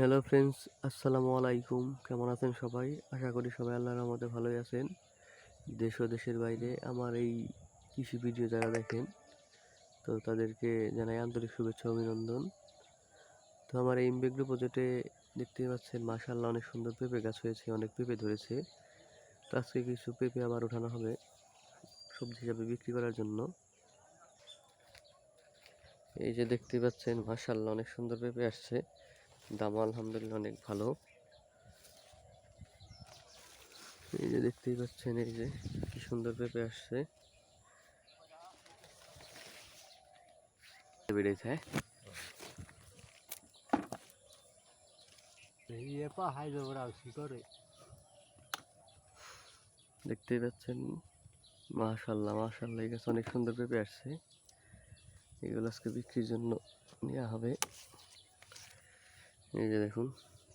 Hello friends, আসসালামু আলাইকুম। কেমন আছেন সবাই? আশা করি সবাই আল্লাহর রহমতে ভালোই আছেন। দেশ ও দেশের বাইরে আমার এই কৃষি ভিডিও যারা দেখেন, তো তাদেরকে জানাই আন্তরিক শুভেচ্ছা অভিনন্দন। তো আমার এই ইমবেগ্রো প্রজেক্টে দেখতে পাচ্ছেন, মাশাআল্লাহ অনেক সুন্দর পেঁপে গাছ হয়েছে, অনেক পেঁপে ধরেছে। তো আজকে কিছু পেঁপে আবার ওঠানো হবে সবজি হিসাবে বিক্রি করার জন্য। এই যে দেখতে পাচ্ছেন, মাশাআল্লাহ অনেক সুন্দর পেঁপে আসছে। দাম আলহামদুলিল্লাহ অনেক ভালো। এই যে দেখতেই পাচ্ছেন এই যে কি সুন্দর পেঁপে আসছে। বেড়েছে দেখতেই পাচ্ছেন মাশাল্লাহ মাশাল্লাহ এই গাছ অনেক সুন্দর পেঁপে আসছে। এগুলো আজকে বিক্রির জন্য নেওয়া হবে। এই যে দেখুন,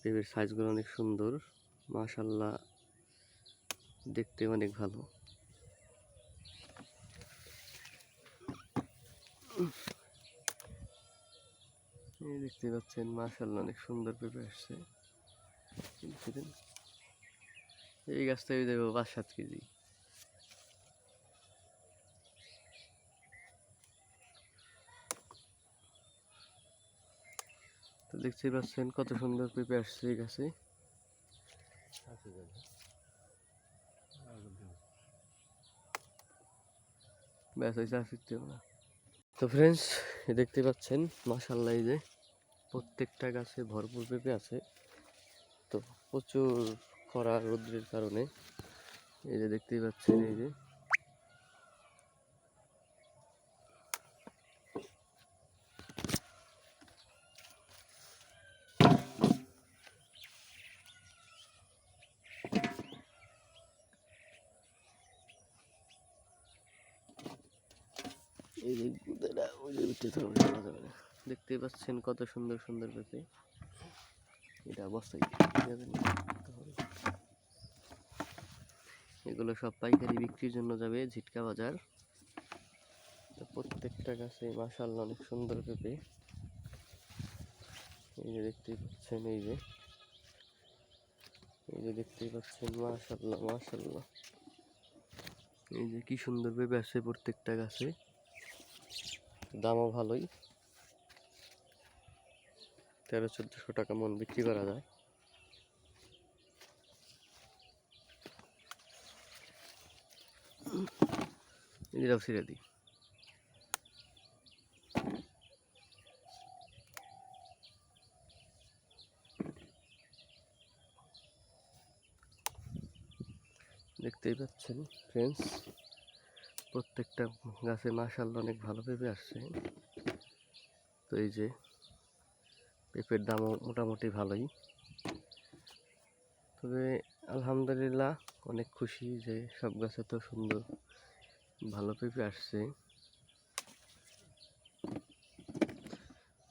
পেঁপের সাইজগুলো অনেক সুন্দর। মাশাল্লাহ দেখতে অনেক ভালো। এই দেখতে পাচ্ছেন মাশাল্লাহ অনেক সুন্দর পেঁপে আসছে। এই গাছটা দেবো পাঁচ সাত কেজি। তো দেখতেই পাচ্ছেন কত সুন্দর পেঁপে আসছে গাছে হয়েছে তো ফ্রেন্ডস দেখতে পাচ্ছেন মাসাল্লাহ যে প্রত্যেকটা গাছে ভরপুর পেঁপে আছে। তো প্রচুর খরা, রৌদ্রের কারণে, এই যে দেখতেই পাচ্ছেন, এই যে এই যে দেখতেই পাচ্ছেন কত সুন্দর সুন্দর পেঁপে। এটা অবস্থায় এগুলো সব পাইকারি বিক্রির জন্য যাবে ঝিটকা বাজার। প্রত্যেকটা গাছে মাসাল্লাহ অনেক সুন্দর পেঁপে। এই যে দেখতেই পাচ্ছেন, এই যে। এই যে দেখতেই পাচ্ছেন মাশাল্লাহ মাশাল্লাহ এই যে কি সুন্দর পেঁপে আছে প্রত্যেকটা গাছে। দামও ভালোই। তেরো, চোদ্দোশো টাকা মন বিক্রি করা যায়। এটাও ছেড়ে দিই দেখতেই পাচ্ছেন ফ্রেন্ডস প্রত্যেকটা গাছে মাশাল্লাহ অনেক ভালো পেঁপে আসছে। তো এই যে, পেঁপের দামও মোটামুটি ভালোই। তবে আলহামদুলিল্লাহ অনেক খুশি যে সব গাছে তো সুন্দর ভালো পেঁপে আসছে।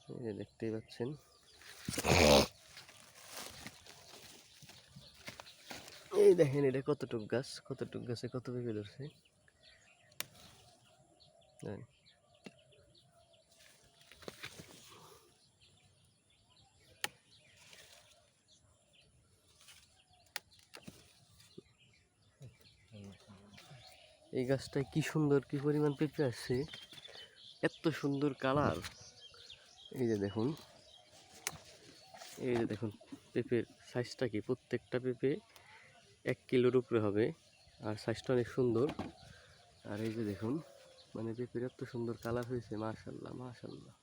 এই যে দেখতেই পাচ্ছেন। এই দেখেন এটা কতটুক গাছ, কতটুক গাছে কত পেঁপে ধরছে। এই গাছটায় কি সুন্দর, কি পরিমাণ পেঁপে আসছে। এত সুন্দর কালার। এই যে দেখুন। এই যে দেখুন, পেঁপের সাইজটা কি? প্রত্যেকটা পেঁপে এক কিলোর উপরে হবে। আর সাইজটা অনেক সুন্দর। আর এই যে দেখুন মানে পেঁপের এত সুন্দর কালার হয়েছে, মাশাল্লাহ মাশাল্লাহ।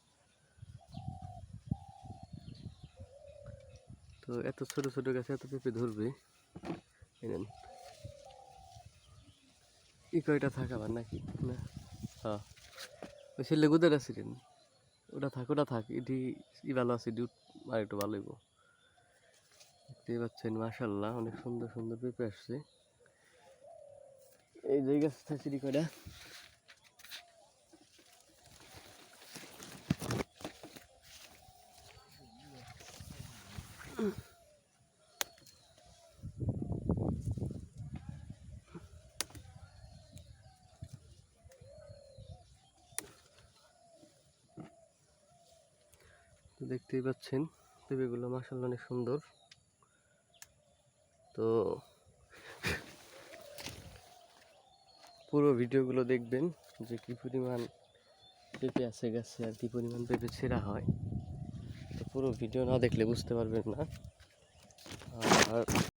তো এত ছোট ছোট গাছে এত পেঁপে ধরবে? এই নেন। ই কয়টা থাক আবার নাকি? না? হ্যাঁ। ওই ছেলে গুদের আছিলেন ওটা থাক ওটা থাক। এটি ই ভালো আছে, ডিউট আর একটু ভালো হইব। দেখতেই পাচ্ছেন, মাশাল্লাহ, অনেক সুন্দর সুন্দর পেঁপে আসছে। এই যে গাছ থাকছে কয়টা? দেখতেই পাচ্ছেন, পেঁপেগুলো মাসাল অনেক সুন্দর। তো পুরো ভিডিওগুলো দেখবেন যে কী পরিমাণ পেঁপে আছে গাছে আর কী পরিমাণ পেঁপে ছেঁড়া হয়। তো পুরো ভিডিও না দেখলে বুঝতে পারবেন না। আর